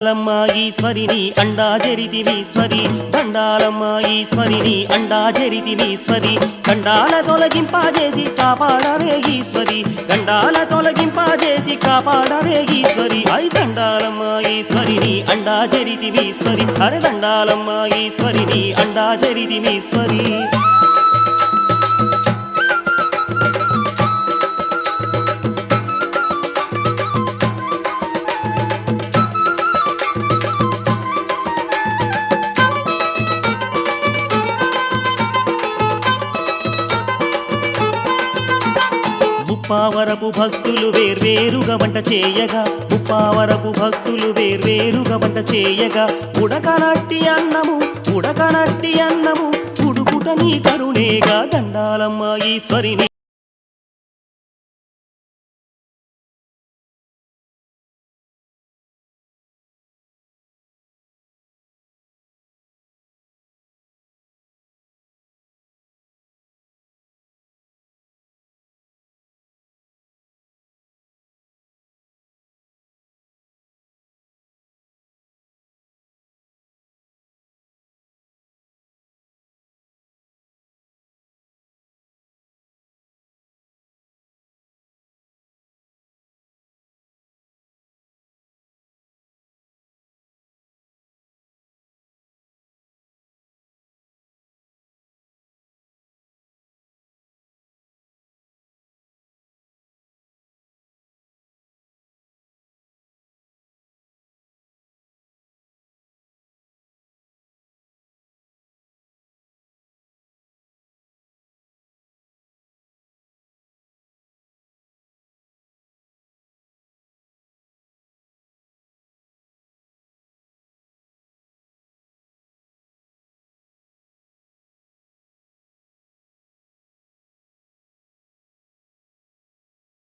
దండాలమ్మ ఈశ్వరిని అండా జరిదివీశ్వరి దండాలమ్మ ఈశ్వరిని అండా జరిదివీశ్వరి గండాల తొలగింపాజేసి కాపాడవే ఈశ్వరి గండాల తొలగింపాజేసి కాపాడవే ఈశ్వరి. ఐ దండాలమ్మ ఈశ్వరిని అండా జరిదివీశ్వరి అరే దండాలమ్మ ఈశ్వరిని అండా జరిదివీశ్వరి ముప్పావరపు భక్తులు వేర్వేరుగా వంట చేయగా ముప్పావరపు భక్తులు వేర్వేరుగా వంట చేయగా ఉడకనట్టి అన్నము ఉడకనట్టి అన్నము ఉడుకుట నీ కరుణేగా దండాలమ్మ ఈశ్వరిని